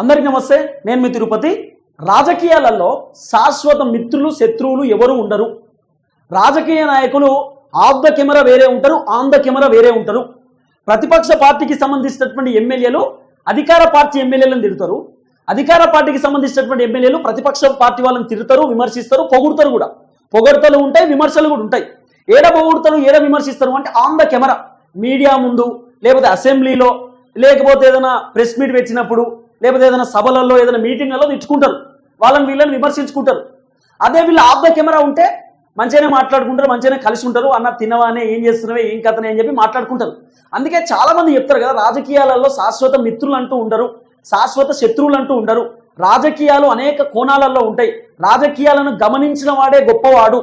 అందరికి నమస్తే నేను మీ తిరుపతి. రాజకీయాలలో శాశ్వత మిత్రులు శత్రువులు ఎవరు ఉండరు. రాజకీయ నాయకులు ఆఫ్ ద కెమెరా వేరే ఉంటారు ఆన్ ద కెమెరా వేరే ఉంటారు. ప్రతిపక్ష పార్టీకి సంబంధించినటువంటి ఎమ్మెల్యేలు అధికార పార్టీ ఎమ్మెల్యేలను తిడతారు. అధికార పార్టీకి సంబంధించినటువంటి ఎమ్మెల్యేలు ప్రతిపక్ష పార్టీ వాళ్ళని తిడతారు విమర్శిస్తారు పొగుడతారు కూడా. పొగడతలు ఉంటాయి విమర్శలు కూడా ఉంటాయి. ఏడ పొగుడుతారు ఏడ విమర్శిస్తారు అంటే ఆన్ ద కెమెరా. మీడియా ముందు లేకపోతే అసెంబ్లీలో లేకపోతే ఏదైనా ప్రెస్ మీట్ పెట్టినప్పుడు లేకపోతే ఏదైనా సభలలో ఏదైనా మీటింగ్లలో తిట్టుకుంటారు. వాళ్ళని వీళ్ళని విమర్శించుకుంటారు. అదే వీళ్ళు ఆఫ్ ద కెమెరా ఉంటే మంచిగానే మాట్లాడుకుంటారు మంచిగానే కలిసి ఉంటారు. అన్న తినవానే ఏం చేస్తున్నావే ఏం కథనే అని చెప్పి మాట్లాడుకుంటారు. అందుకే చాలా మంది చెప్తారు కదా రాజకీయాలలో శాశ్వత మిత్రులు అంటూ ఉండరు శాశ్వత శత్రువులు అంటూ ఉండరు. రాజకీయాలు అనేక కోణాలలో ఉంటాయి. రాజకీయాలను గమనించిన వాడే గొప్పవాడు.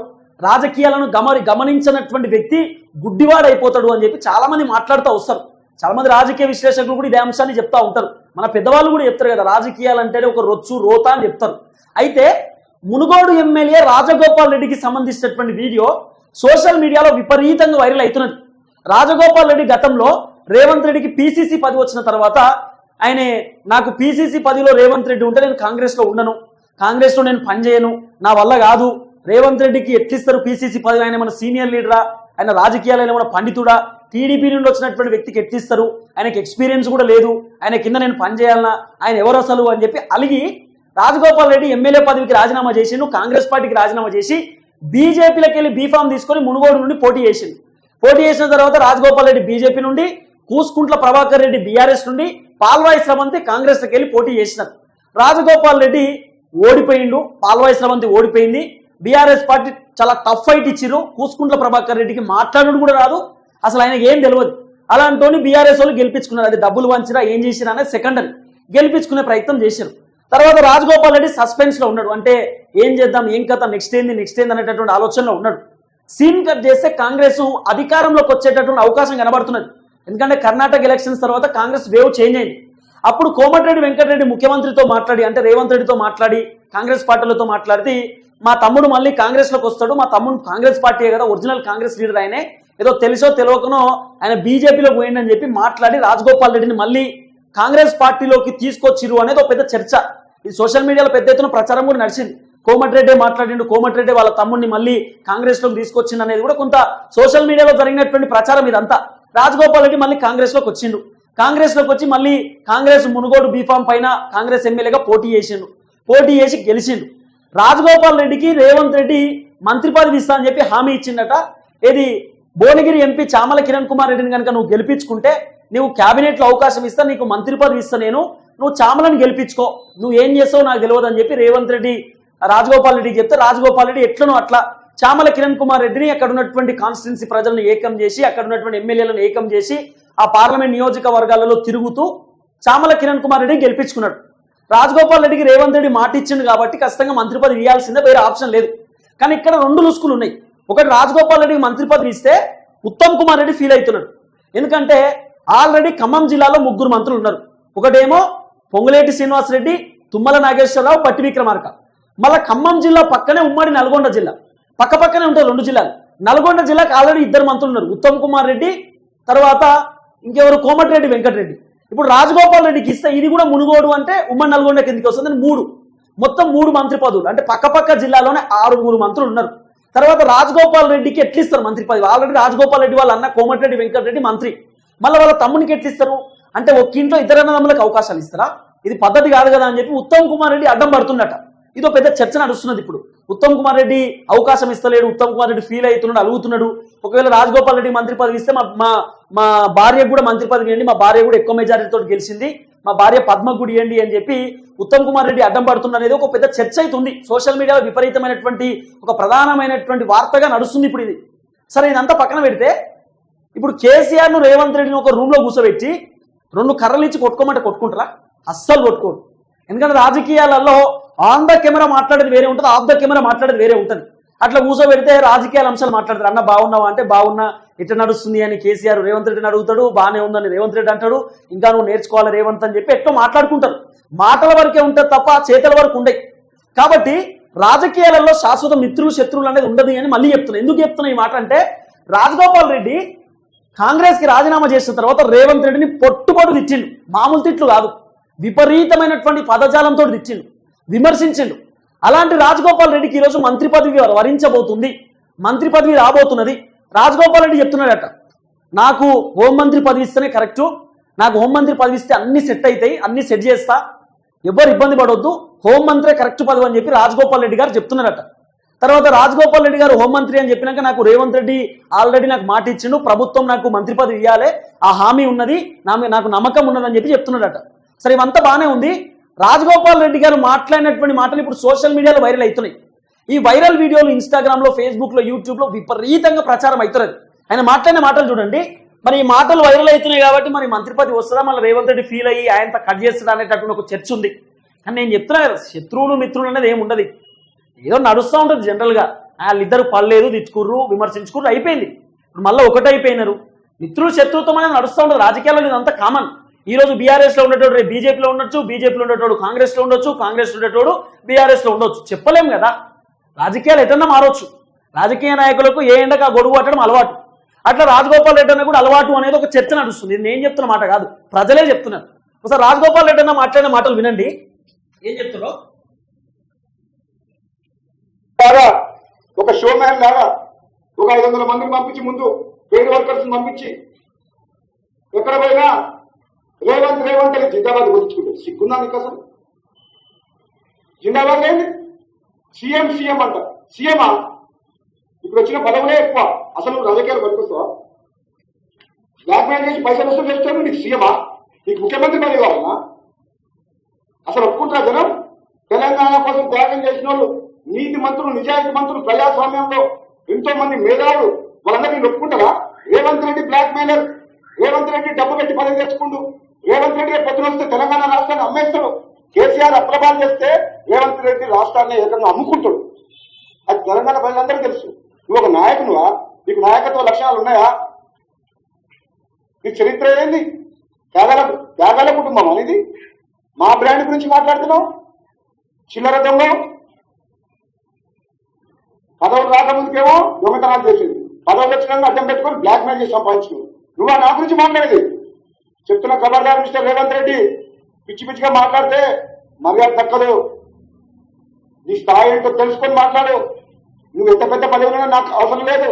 రాజకీయాలను గమని గమనించినటువంటి వ్యక్తి గుడ్డివాడైపోతాడు అని చెప్పి చాలా మంది మాట్లాడుతూ వస్తారు. చాలా మంది రాజకీయ విశ్లేషకులు కూడా ఇదే అంశాన్ని చెప్తా ఉంటారు. మన పెద్దవాళ్ళు కూడా చెప్తారు కదా రాజకీయాలు అంటేనే ఒక రొచ్చు రోత అని చెప్తారు. అయితే మునుగోడు ఎమ్మెల్యే రాజగోపాల్ రెడ్డికి సంబంధించినటువంటి వీడియో సోషల్ మీడియాలో విపరీతంగా వైరల్ అవుతున్నది. రాజగోపాల్ రెడ్డి గతంలో రేవంత్ రెడ్డికి పీసీసీ పదవి వచ్చిన తర్వాత ఆయన నాకు పీసీసీ పదవిలో రేవంత్ రెడ్డి ఉంటే నేను కాంగ్రెస్లో ఉండను. కాంగ్రెస్లో నేను పనిచేయను. నా వల్ల కాదు. రేవంత్ రెడ్డికి ఎట్లిస్తారు పీసీసీ పదవి. ఆయన మన సీనియర్ లీడరా. ఆయన రాజకీయాలైన మన పండితుడా. టీడీపీ నుండి వచ్చినటువంటి వ్యక్తికి ఎత్తిస్తారు. ఆయనకి ఎక్స్పీరియన్స్ కూడా లేదు. ఆయన కింద నేను పనిచేయాలన్నా ఆయన ఎవరు అసలు అని చెప్పి అలిగి రాజగోపాల్ రెడ్డి ఎమ్మెల్యే పదవికి రాజీనామా చేసిండు. కాంగ్రెస్ పార్టీకి రాజీనామా చేసి బీజేపీలోకి వెళ్ళి బీఫామ్ తీసుకొని మునుగోడు నుండి పోటీ చేసిండు. పోటీ చేసిన తర్వాత రాజగోపాల్ రెడ్డి బీజేపీ నుండి కూసుకుంట్ల ప్రభాకర్ రెడ్డి బీఆర్ఎస్ నుండి పాల్వాయి స్రవంతి కాంగ్రెస్కి వెళ్ళి పోటీ చేసినారు. రాజగోపాల్ రెడ్డి ఓడిపోయిండు. పాల్వాయి స్రవంతి ఓడిపోయింది. బీఆర్ఎస్ పార్టీ చాలా టఫ్ ఫైట్ ఇచ్చిర్రు. కూసుకుంట్ల ప్రభాకర్ రెడ్డికి మాట్లాడడం కూడా రాదు. అసలు ఆయనకి ఏం తెలియదు అలాంటి బీఆర్ఎస్ వాళ్ళు గెలిపించుకున్నారు. అది డబ్బులు వంచినా ఏం చేసినా అనేది సెకండరీ గెలిపించుకునే ప్రయత్నం చేశారు. తర్వాత రాజగోపాల్ రెడ్డి సస్పెన్స్లో ఉన్నాడు. అంటే ఏం చేద్దాం ఏం కథ నెక్స్ట్ ఏంది నెక్స్ట్ ఏంది అనేటటువంటి ఆలోచనలో ఉన్నాడు. సీన్ కట్ చేస్తే కాంగ్రెస్ అధికారంలోకి వచ్చేటటువంటి అవకాశం కనబడుతున్నది. ఎందుకంటే కర్ణాటక ఎలక్షన్స్ తర్వాత కాంగ్రెస్ వేవ్ చేంజ్ అయింది. అప్పుడు కోమటిరెడ్డి వెంకటరెడ్డి ముఖ్యమంత్రితో మాట్లాడి అంటే రేవంత్ రెడ్డితో మాట్లాడి కాంగ్రెస్ పార్టీలతో మాట్లాడితే మా తమ్ముడు మళ్ళీ కాంగ్రెస్లోకి వస్తాడు. మా తమ్ముడు కాంగ్రెస్ పార్టీ కదా. ఒరిజినల్ కాంగ్రెస్ లీడర్ ఆయనే. ఏదో తెలుసో తెలియకనో ఆయన బీజేపీలో పోయిండని చెప్పి మాట్లాడి రాజగోపాల్ రెడ్డిని మళ్ళీ కాంగ్రెస్ పార్టీలోకి తీసుకొచ్చిరు అనేది ఒక పెద్ద చర్చ. ఇది సోషల్ మీడియాలో పెద్ద ఎత్తున ప్రచారం కూడా నడిచింది. కోమటిరెడ్డి మాట్లాడిండు కోమటిరెడ్డి వాళ్ళ తమ్ముడిని మళ్ళీ కాంగ్రెస్లోకి తీసుకొచ్చింది అనేది కూడా కొంత సోషల్ మీడియాలో జరిగినటువంటి ప్రచారం ఇదంతా. రాజగోపాల్ రెడ్డి మళ్ళీ కాంగ్రెస్లోకి వచ్చిండు. కాంగ్రెస్లోకి వచ్చి మళ్ళీ కాంగ్రెస్ మునుగోడు బీఫామ్ పైన కాంగ్రెస్ ఎమ్మెల్యేగా పోటీ చేసిండు. పోటీ చేసి గెలిచిండు. రాజగోపాల్ రెడ్డికి రేవంత్ రెడ్డి మంత్రి పదవి ఇస్తా అని చెప్పి హామీ ఇచ్చిండట. ఇది భువనగిరి ఎంపీ చామల కిరణ్ కుమార్ రెడ్డిని కనుక నువ్వు గెలిపించుకుంటే నువ్వు క్యాబినెట్లో అవకాశం ఇస్తా నీకు మంత్రి పదవి ఇస్తా నేను. నువ్వు చామలను గెలిపించుకో. నువ్వు ఏం చేస్తావు నాకు తెలియదు అని చెప్పి రేవంత్ రెడ్డి రాజగోపాల్ రెడ్డికి చెప్తే రాజగోపాల్ రెడ్డి ఎట్లనో అట్లా చామల కిరణ్ కుమార్ రెడ్డిని అక్కడ ఉన్నటువంటి కాన్స్టిట్యున్సీ ప్రజలను ఏకం చేసి అక్కడ ఉన్నటువంటి ఎమ్మెల్యేలను ఏకం చేసి ఆ పార్లమెంట్ నియోజకవర్గాలలో తిరుగుతూ చామల కిరణ్ కుమార్ రెడ్డిని గెలిపించుకున్నాడు. రాజగోపాల్ రెడ్డికి రేవంత్ రెడ్డి మాట ఇచ్చిండు కాబట్టి ఖచ్చితంగా మంత్రి పదవి ఇవ్వాల్సిందే వేరే ఆప్షన్ లేదు. కానీ ఇక్కడ రెండు లుసుకులు ఉన్నాయి. ఒకటి రాజగోపాల్ రెడ్డికి మంత్రి పదవి ఇస్తే ఉత్తమ్ కుమార్ రెడ్డి ఫీల్ అవుతున్నాడు. ఎందుకంటే ఆల్రెడీ ఖమ్మం జిల్లాలో ముగ్గురు మంత్రులు ఉన్నారు. ఒకటేమో పొంగులేటి శ్రీనివాసరెడ్డి తుమ్మల నాగేశ్వరరావు పట్టి విక్రమార్క. మళ్ళా ఖమ్మం జిల్లా పక్కనే ఉమ్మడి నల్గొండ జిల్లా. పక్క పక్కనే ఉంటారు రెండు జిల్లాలు. నల్గొండ జిల్లాకి ఆల్రెడీ ఇద్దరు మంత్రులు ఉన్నారు. ఉత్తమ్ కుమార్ రెడ్డి తర్వాత ఇంకెవరు? కోమటిరెడ్డి వెంకటరెడ్డి. ఇప్పుడు రాజగోపాల్ రెడ్డికి ఇస్తే ఇది కూడా మునుగోడు అంటే ఉమ్మడి నల్గొండ కిందకి వస్తుంది. మూడు. మొత్తం మూడు మంత్రి పదవులు అంటే పక్క పక్క జిల్లాలోనే మూడు మంత్రులు ఉన్నారు. తర్వాత రాజగోపాల్ రెడ్డికి ఎట్లిస్తారు మంత్రి పదవి? ఆల్రెడీ రాజగోపాల్ రెడ్డి వాళ్ళ అన్న కోమటిరెడ్డి వెంకటరెడ్డి మంత్రి. మళ్ళీ వాళ్ళ తమ్మునికి ఎట్లిస్తారు అంటే ఒక ఇంట్లో ఇద్దరు అన్నదమ్ములకు అవకాశాలు ఇస్తారా? ఇది పద్ధతి కాదు కదా అని చెప్పి ఉత్తమ్ కుమార్ రెడ్డి అడ్డం పడుతున్నట ఇది ఒక పెద్ద చర్చ నడుస్తున్నది ఇప్పుడు. ఉత్తమ్ కుమార్ రెడ్డి అవకాశం ఇస్తలేడు ఉత్తమ్ కుమార్ రెడ్డి ఫీల్ అవుతున్నాడు అలుగుతున్నాడు. ఒకవేళ రాజగోపాల్ రెడ్డి మంత్రి పదవి ఇస్తే మా మా మా భార్యకు కూడా మంత్రి పదవి ఇవ్వండి మా భార్య కూడా ఎక్కువ మెజారిటీతో గెలిచింది. మా భార్య పద్మగుడి ఇవ్వండి అని చెప్పి ఉత్తమ్ కుమార్ రెడ్డి అడ్డం పడుతుంది అనేది ఒక పెద్ద చర్చ అవుతుంది. సోషల్ మీడియాలో విపరీతమైనటువంటి ఒక ప్రధానమైనటువంటి వార్తగా నడుస్తుంది ఇప్పుడు ఇది. సరే ఇదంతా పక్కన పెడితే ఇప్పుడు కేసీఆర్ను రేవంత్ రెడ్డిని ఒక రూమ్లో కూర్చోబెట్టి రెండు కర్రలు ఇచ్చి కొట్టుకోమంటే కొట్టుకుంటారా? అస్సలు కొట్టుకోరు. ఎందుకంటే రాజకీయాలలో ఆన్ ద కెమెరా మాట్లాడేది వేరే ఉంటుంది ఆఫ్ ద కెమెరా మాట్లాడేది వేరే ఉంటుంది. అట్లా కూర్చోబెడితే రాజకీయాల అంశాలు మాట్లాడతారు. అన్న బాగున్నావా అంటే బాగున్నా ఇట్లా నడుస్తుంది అని కేసీఆర్ రేవంత్ రెడ్డిని అడుగుతాడు బాగానే ఉందని రేవంత్ రెడ్డి అంటాడు ఇంకా నువ్వు నేర్చుకోవాలి రేవంత్ అని చెప్పి ఎట్లా మాట్లాడుకుంటారు? మాటల వరకే ఉంటుంది తప్ప చేతల వరకు ఉండయి. కాబట్టి రాజకీయాలలో శాశ్వత మిత్రులు శత్రువులు అనేది ఉండదు అని మళ్ళీ చెప్తున్నా. ఎందుకు చెప్తున్నా ఈ మాట అంటే రాజగోపాల్ రెడ్డి కాంగ్రెస్కి రాజీనామా చేసిన తర్వాత రేవంత్ రెడ్డిని పొట్టుపొట్టు తిట్టిండు. మామూలు తిట్లు కాదు. విపరీతమైనటువంటి పదజాలంతో తిట్టిండు. విమర్శించిండు. అలాంటి రాజగోపాల్ రెడ్డికి ఈరోజు మంత్రి పదవి వరించబోతుంది? మంత్రి పదవి రాబోతున్నది రాజగోపాల్ రెడ్డి చెప్తున్నాడట నాకు హోంమంత్రి పదవి ఇస్తేనే కరెక్టు నాకు హోంమంత్రి పదవి ఇస్తే అన్ని సెట్ అవుతాయి అన్ని సెట్ చేస్తా ఎవరు ఇబ్బంది పడవద్దు హోంమంత్రే కరెక్ట్ పదవి అని చెప్పి రాజగోపాల్ రెడ్డి గారు చెప్తున్నారట. తర్వాత రాజగోపాల్ రెడ్డి గారు హోంమంత్రి అని చెప్పినాక నాకు రేవంత్ రెడ్డి ఆల్రెడీ నాకు మాట ఇచ్చిండు ప్రభుత్వం నాకు మంత్రి పదవి ఇవ్వాలి ఆ హామీ ఉన్నది నా నాకు నమ్మకం ఉన్నదని చెప్పి చెప్తున్నాడట. సరే ఇవంతా బాగానే ఉంది. రాజగోపాల్ రెడ్డి గారు మాట్లాడినటువంటి మాటలు ఇప్పుడు సోషల్ మీడియాలో వైరల్ అవుతున్నాయి. ఈ వైరల్ వీడియోలు ఇన్స్టాగ్రామ్లో ఫేస్బుక్లో యూట్యూబ్లో విపరీతంగా ప్రచారం అవుతున్నది ఆయన మాట్లాడిన మాటలు చూడండి. మరి ఈ మాటలు వైరల్ అవుతున్నాయి కాబట్టి మరి మంత్రిపతి వస్తుందా? మళ్ళీ రేవంత్ రెడ్డి ఫీల్ అయ్యి ఆయనతో కట్ చేస్తాడు అనేటటువంటి ఒక చర్చ ఉంది. కానీ నేను చెప్తున్నా కదా శత్రువులు మిత్రులు అనేది ఏమి ఉండదు. ఏదో నడుస్తూ ఉంటుంది జనరల్గా. వాళ్ళిద్దరు పడలేదు తిట్టుకుర్రు విమర్శించుకుర్రు అయిపోయింది. ఇప్పుడు మళ్ళీ ఒకటైపోయినారు మిత్రులు శత్రుత్వం అనేది నడుస్తూ ఉంటుంది. రాజకీయాల్లో ఇదంతా కామన్ ఈ రోజు బీఆర్ఎస్లో ఉండేటోడు రేపు బీజేపీలో ఉండొచ్చు బీజేపీలో ఉండేటోడు కాంగ్రెస్లో ఉండొచ్చు కాంగ్రెస్ ఉండేటోడు బీఆర్ఎస్లో ఉండొచ్చు. చెప్పలేము కదా. రాజకీయాలు ఎటన్నా మారవచ్చు రాజకీయ నాయకులకు ఏ ఎండకు ఆ గొడుగు పట్టడం అలవాటు. అట్లా రాజగోపాల్ రెడ్డి అన్న కూడా అలవాటు అనేది ఒక చర్చ నడుస్తుంది. నేను చెప్తున్న మాట కాదు. ప్రజలే చెప్తున్నారు. ఒకసారి రాజగోపాల్ రెడ్డి అన్న మాట్లాడిన మాటలు వినండి. ఏం చెప్తున్నారు? లాగా ఒక షో మ్యాన్ లాగా ఒక ఐదు వందల మందిని పంపించి ముందు పేరు వర్కర్స్ పంపించి. ఎక్కడ పోయినా రేవంత్ రేవంత్ అని జిందాబాద్ గుర్తించుకుంటారు సిగ్గుందా నీకు అసలు? జిందాబాద్ ఏంటి సీఎం సీఎం అంట. సీఎమా? ఇప్పుడు వచ్చిన పదవులే ఎక్కువ. అసలు రాజకీయాలు పనికొస్తావా? బ్లాక్ మెయిల్ చేసి పైసలు వస్తే చేస్తాను నీకు సీఎమా? నీకు ముఖ్యమంత్రి పని కావాలన్నా అసలు ఒప్పుకుంటారా జనం? తెలంగాణ కోసం త్యాగం చేసిన వాళ్ళు నీతి మంత్రులు నిజాయితీ మంత్రులు ప్రజాస్వామ్యంలో ఎంతో మంది మేధావులు వాళ్ళందరినీ ఒప్పుకుంటారా? రేవంత్ రెడ్డి బ్లాక్ మెయిలర్ రేవంత్ రెడ్డి డబ్బు పెట్టి పదవి తెచ్చుకుంటూ రేవంత్ రెడ్డి రేపు పొద్దున వస్తే తెలంగాణ రాష్ట్రాన్ని అమ్మేస్తాడు. కేసీఆర్ అప్రభాలు చేస్తే రేవంత్ రెడ్డి రాష్ట్రాన్ని ఏకంగా అమ్ముకుంటాడు. అది తెలంగాణ ప్రజలందరికీ తెలుసు. నువ్వు ఒక నాయకునువా? నీకు నాయకత్వ లక్షణాలు ఉన్నాయా? నీ చరిత్ర ఏంది? త్యాగాల త్యాగాల కుటుంబం అనేది మా బ్రాండ్ గురించి మాట్లాడుతున్నావు? చిల్లర దొంగ? పదవులు రాకముందుకేమో దొంగతనాలు చేసేది. పదవులు వచ్చినాక అడ్డం పెట్టుకొని బ్లాక్ మెయిల్ చేసి సంపాదించుకున్నావు. నువ్వు నా గురించి మాట్లాడేది? చెప్తున్న ఖబర్దార్ మిస్టర్ రేవంత్ రెడ్డి. పిచ్చి పిచ్చిగా మాట్లాడితే మర్యాద తక్కదు. నీ స్థాయి ఏంటో తెలుసుకొని మాట్లాడు. నువ్వు ఎంత పెద్ద పదవులు నాకు అవసరం లేదు.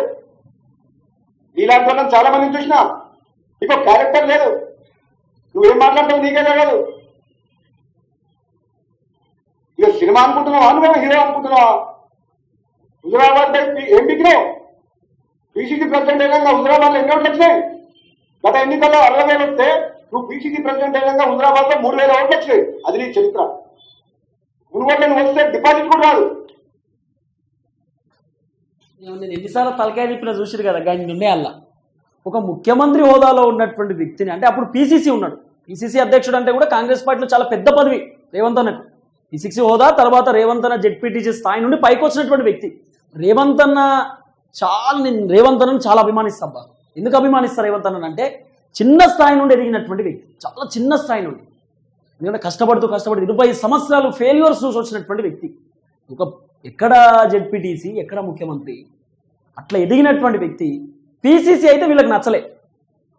ఇలాంటి వాళ్ళని చాలా మందిని చూసినా నీకు క్యారెక్టర్ లేదు. నువ్వేం మాట్లాడతావు నీకే తెలియదు ఇక సినిమా అనుకుంటున్నావా? నువ్వు హీరో అనుకుంటున్నావా? హుజరాబాద్ ఏం బిగినావు పీసీసీ ప్రెసిడెంట్ అయినా హుజరాబాద్ ఎన్ని ఓట్లు వచ్చినాయి? గత ఎన్నికల్లో అరవై వేలు వస్తే నువ్వు పీసీసీ ప్రెసిడెంట్ అయినాక హుజరాబాద్లో మూడు వేల ఓట్లు వచ్చినాయి. అది నీ చరిత్ర. మునుగోట్లు నువ్వు వస్తే డిపాజిట్ కూడా రాదు. నేను ఎన్నిసార్లు తలకాయ తిప్పిన చూసిరు కదా గాని నిన్నే అల్ల ఒక ముఖ్యమంత్రి హోదాలో ఉన్నటువంటి వ్యక్తిని అంటే అప్పుడు పీసీసీ ఉన్నాడు. పీసీసీ అధ్యక్షుడు అంటే కూడా కాంగ్రెస్ పార్టీలో చాలా పెద్ద పదవి రేవంత్ అన్నకు. పీసీసీ హోదా తర్వాత రేవంత్ అన్న జెడ్పీటీసీ స్థాయి నుండి పైకి వచ్చినటువంటి వ్యక్తి. రేవంత్ అన్న చాలా నేను రేవంత్ అన్నను చాలా అభిమానిస్తా ఎందుకు అభిమానిస్తా రేవంత్ అన్న అంటే చిన్న స్థాయి నుండి ఎదిగినటువంటి వ్యక్తి. చాలా చిన్న స్థాయి నుండి. ఎందుకంటే కష్టపడుతూ కష్టపడి ఇరవై సంవత్సరాలు ఫెయిల్యూర్స్ చూసి వచ్చినటువంటి వ్యక్తి. ఒక ఎక్కడ జెడ్పీటీసీ ఎక్కడ ముఖ్యమంత్రి అట్లా ఎదిగినటువంటి వ్యక్తి పీసీసీ అయితే వీళ్ళకి నచ్చలే.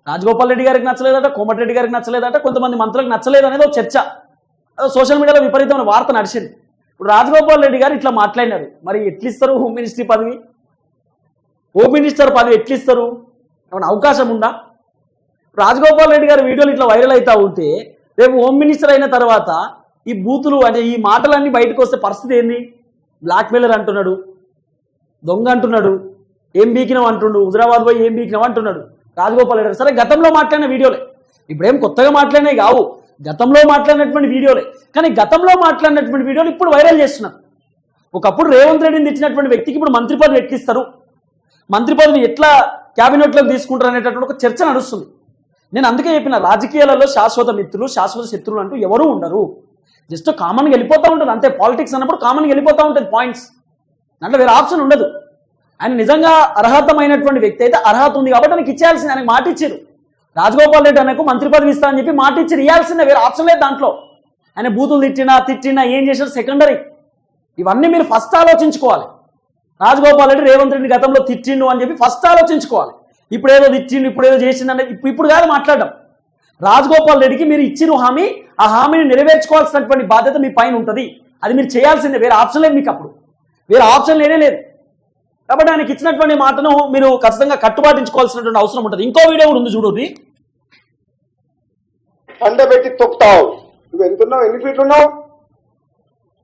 రాజగోపాల్ రెడ్డి గారికి నచ్చలేదట కోమటిరెడ్డి గారికి నచ్చలేదట కొంతమంది మంత్రులకు నచ్చలేదు అనేది ఒక చర్చ. సోషల్ మీడియాలో విపరీతమైన వార్త నడిచింది. ఇప్పుడు రాజగోపాల్ రెడ్డి గారు ఇట్లా మాట్లాడినారు. మరి ఎట్లిస్తారు హోమ్ మినిస్ట్రీ పదవి? హోమ్ మినిస్టర్ పదవి ఎట్లిస్తారు? ఏమైనా అవకాశం ఉందా? రాజగోపాల్ రెడ్డి గారి వీడియోలు ఇట్లా వైరల్ అవుతా ఉంటే రేపు హోమ్ మినిస్టర్ అయిన తర్వాత ఈ బూతులు అంటే ఈ మాటలన్నీ బయటకు వస్తే పరిస్థితి ఏంది? బ్లాక్మెయిలర్ అంటున్నాడు దొంగ అంటున్నాడు ఏం బీకినావు అంటుండు హుజరాబాద్ పోయి ఏం బీకినావు అంటున్నాడు రాజగోపాల్ రెడ్డి సరే గతంలో మాట్లాడిన వీడియోలే. ఇప్పుడేం కొత్తగా మాట్లాడినవి కావు. గతంలో మాట్లాడినటువంటి వీడియోలే. కానీ గతంలో మాట్లాడినటువంటి వీడియోలు ఇప్పుడు వైరల్ చేస్తున్నారు. ఒకప్పుడు రేవంత్ రెడ్డిని తెచ్చినటువంటి వ్యక్తికి ఇప్పుడు మంత్రి పదవి ఎట్లిస్తారు? మంత్రి పదవి ఎట్లా క్యాబినెట్లో తీసుకుంటారు అనేటటువంటి ఒక చర్చ నడుస్తుంది. నేను అందుకే చెప్పిన రాజకీయాలలో శాశ్వత మిత్రులు శాశ్వత శత్రువులు అంటూ ఎవరూ ఉండరు. జస్ట్ కామన్గా వెళ్ళిపోతూ ఉంటుంది. అంతే పాలిటిక్స్ అన్నప్పుడు కామన్గా వెళ్ళిపోతూ ఉంటుంది పాయింట్స్ దాంట్లో వేరే ఆప్షన్ ఉండదు. ఆయన నిజంగా అర్హతమైనటువంటి వ్యక్తి అయితే అర్హత ఉంది కాబట్టి ఆయనకి ఇచ్చేయాల్సింది ఆయనకు మాట ఇచ్చారు. రాజగోపాల్ రెడ్డి ఆయనకు మంత్రి పదవి ఇస్తా అని చెప్పి మాట ఇచ్చి ఇవ్వాల్సిందే వేరే ఆప్షన్ లేదు దాంట్లో. ఆయన బూతులు తిట్టినా తిట్టినా ఏం చేశారు? సెకండరీ ఇవన్నీ మీరు ఫస్ట్ ఆలోచించుకోవాలి. రాజగోపాల్ రెడ్డి రేవంత్ రెడ్డి గతంలో తిట్టిండు అని చెప్పి ఫస్ట్ ఆలోచించుకోవాలి. ఇప్పుడేదో ఇచ్చిండు ఇప్పుడేదో ఇప్పుడు చేసిండు ఇప్పుడు ఇప్పుడు కాదు మాట్లాడడం. రాజగోపాల్ రెడ్డికి మీరు ఇచ్చిన హామీ ఆ హామీని నెరవేర్చుకోవాల్సినటువంటి బాధ్యత మీ పైన ఉంటుంది. అది మీరు చేయాల్సిందే వేరే ఆప్షన్ లేదు మీకు అప్పుడు. వేరే ఆప్షన్ లేనే లేదు. కాబట్టి ఆయనకి ఇచ్చినటువంటి మాటను మీరు ఖచ్చితంగా కట్టుబాటించుకోవాల్సినటువంటి అవసరం ఉంటుంది. ఇంకో వీడియో కూడా ఉంది చూడండి. పండ పెట్టి తొక్కుతావు. నువ్వు ఎంత ఉన్నావు ఎన్ని ఫీట్లు ఉన్నావు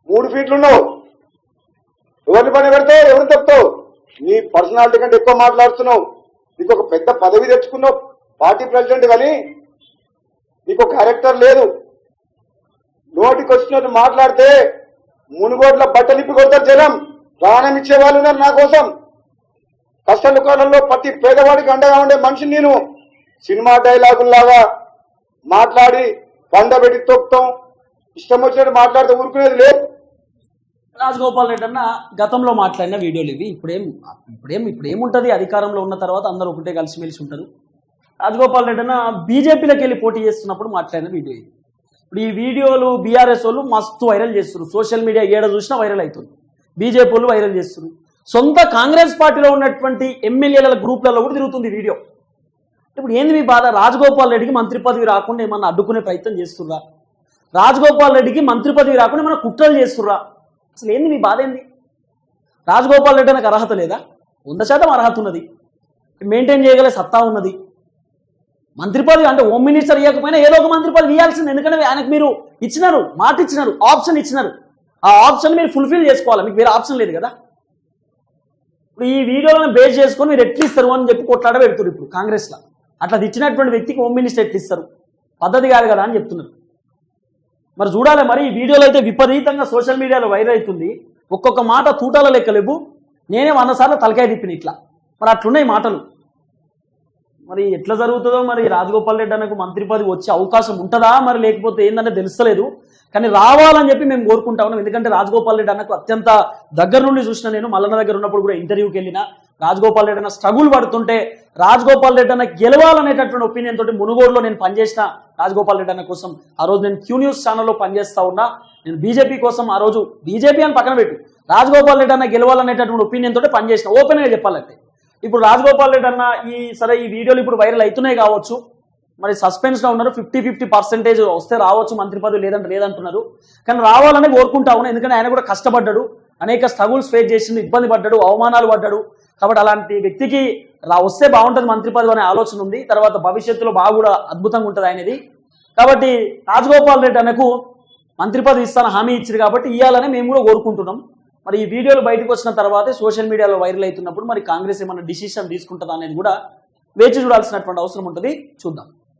మూడు ఫీట్లు ఉన్నావు ఎవరిని పని పెడతావు? ఎవరిని తప్పుతావు నీ పర్సనాలిటీ కంటే ఎక్కువ మాట్లాడుతున్నావు. నీకు ఒక పెద్ద పదవి తెచ్చుకున్నావు పార్టీ ప్రెసిడెంట్ కానీ నీకు క్యారెక్టర్ లేదు. నోటికి వచ్చినట్టు మాట్లాడితే మునుగోట్ల బట్టలిప్పి కొడతారు జనం. ప్రాణం ఇచ్చే వాళ్ళు ఉన్నారు నా కోసం. కష్ట దుకాణంలో ప్రతి పేదవాడికి అండగా ఉండే మనిషి నేను సినిమా డైలాగుల్లాగా మాట్లాడి పండబెట్టి తొక్కుతాం. ఇష్టం వచ్చినట్టు మాట్లాడితే ఊరుకునేది లేదు. రాజగోపాల్ రెడ్డి అన్న గతంలో మాట్లాడిన వీడియోలు ఇవి. ఇప్పుడేం ఇప్పుడేం ఇప్పుడేముంటుంది అధికారంలో ఉన్న తర్వాత అందరూ ఒకటే కలిసిమెలిసి ఉంటారు. రాజగోపాల్ రెడ్డి అన్న బీజేపీలోకి వెళ్ళి పోటీ చేస్తున్నప్పుడు మాట్లాడిన వీడియో ఇది. ఇప్పుడు ఈ వీడియోలు బీఆర్ఎస్ వాళ్ళు మస్తు వైరల్ చేస్తున్నారు. సోషల్ మీడియా ఏడ చూసినా వైరల్ అవుతుంది. బీజేపీ వాళ్ళు వైరల్ చేస్తున్నారు. సొంత కాంగ్రెస్ పార్టీలో ఉన్నటువంటి ఎమ్మెల్యేల గ్రూప్లలో కూడా తిరుగుతుంది వీడియో. ఇప్పుడు ఏంది మీ బాధ? రాజగోపాల్ రెడ్డికి మంత్రి పదవి రాకుండా ఏమన్నా అడ్డుకునే ప్రయత్నం చేస్తుర్రా? రాజగోపాల్ రెడ్డికి మంత్రి పదవి రాకుండా ఏమన్నా కుట్రలు చేస్తుర్రా? అసలు ఏంది మీ బాధ ఏంది? రాజగోపాల్ రెడ్డి నాకు అర్హత లేదా? వంద శాతం అర్హత ఉన్నది. మెయింటైన్ చేయగల సత్తా ఉన్నది. మంత్రి పదవి అంటే హోమ్ మినిస్టర్ ఇవ్వకపోయినా ఏదో ఒక మంత్రి పదవి ఇవ్వాల్సింది ఎందుకంటే ఆయనకు మీరు ఇచ్చినారు మాట ఇచ్చినారు ఆప్షన్ ఇచ్చినారు. ఆ ఆప్షన్ మీరు ఫుల్ఫిల్ చేసుకోవాలి. మీకు వేరే ఆప్షన్ లేదు కదా. ఇప్పుడు ఈ వీడియోలను బేస్ చేసుకొని మీరు ఎట్లిస్తారు అని చెప్పి కొట్లాడ పెడుతున్నారు ఇప్పుడు కాంగ్రెస్లో. అట్లా ఇచ్చినటువంటి వ్యక్తికి హోమ్ మినిస్టర్ ఎట్లిస్తారు పద్ధతి కాదు కదా అని చెప్తున్నారు. మరి చూడాలి మరి ఈ వీడియోలు అయితే విపరీతంగా సోషల్ మీడియాలో వైరల్ అవుతుంది. ఒక్కొక్క మాట తూటాల లెక్క లేవు. నేనే వంద సార్లు తలకాయ తిప్పిన ఇట్లా. మరి అట్లున్నాయి మాటలు. మరి ఎట్లా జరుగుతుందో మరి రాజగోపాల్ రెడ్డి అన్నకు మంత్రి పదవి వచ్చే అవకాశం ఉంటుందా? మరి లేకపోతే ఏంటంటే తెలుస్తలేదు. కానీ రావాలని చెప్పి మేము కోరుకుంటా ఉన్నాం. ఎందుకంటే రాజగోపాల్ రెడ్డి అన్నకు అత్యంత దగ్గర నుండి చూసిన నేను మల్లన్న దగ్గర ఉన్నప్పుడు కూడా ఇంటర్వ్యూకి వెళ్ళిన రాజగోపాల్ రెడ్డి అన్న స్ట్రగుల్ పడుతుంటే రాజగోపాల్ రెడ్డి అన్న గెలవాలనేటటువంటి ఒపీనియన్ తోటి మునుగోడులో నేను పనిచేసిన రాజగోపాల్ రెడ్డి అన్న కోసం ఆ రోజు నేను క్యూ న్యూస్ ఛానల్లో పనిచేస్తా ఉన్నా. నేను బీజేపీ కోసం ఆ రోజు బీజేపీ అని పక్కన పెట్టు. రాజగోపాల్ రెడ్డి అన్న గెలవాలనేటటువంటి ఒపీనియన్ తోటి పనిచేసిన. ఓపెన్గా చెప్పాలంటే. ఇప్పుడు రాజగోపాల్ రెడ్డి అన్న ఈ సరే ఈ వీడియోలు ఇప్పుడు వైరల్ అవుతున్నాయి కావచ్చు. మరి సస్పెన్స్లో ఉన్నారు. ఫిఫ్టీ ఫిఫ్టీ పర్సెంటేజ్ వస్తే రావచ్చు. మంత్రి పదవి లేదంటే లేదంటున్నారు. కానీ రావాలని కోరుకుంటా ఉన్నా. ఎందుకంటే ఆయన కూడా కష్టపడ్డాడు. అనేక స్ట్రగుల్స్ ఫేస్ చేసిండు. ఇబ్బంది పడ్డాడు. అవమానాలు పడ్డాడు. కాబట్టి అలాంటి వ్యక్తికి అలా వస్తే బాగుంటుంది మంత్రి పదవి అనే ఆలోచన ఉంది. తర్వాత భవిష్యత్తులో బాగా కూడా అద్భుతంగా ఉంటుంది ఆయనది. కాబట్టి రాజగోపాల్ రెడ్డి అన్నకు మంత్రి పదవి ఇస్తాను హామీ ఇచ్చారు కాబట్టి ఇవ్వాలని మేము కూడా కోరుకుంటున్నాం. మరి ఈ వీడియోలు బయటకు వచ్చిన తర్వాతే సోషల్ మీడియాలో వైరల్ అవుతున్నప్పుడు మరి కాంగ్రెస్ ఏమైనా డిసిషన్ తీసుకుంటుందా అనేది కూడా వేచి చూడాల్సినటువంటి అవసరం ఉంటుంది. చూద్దాం.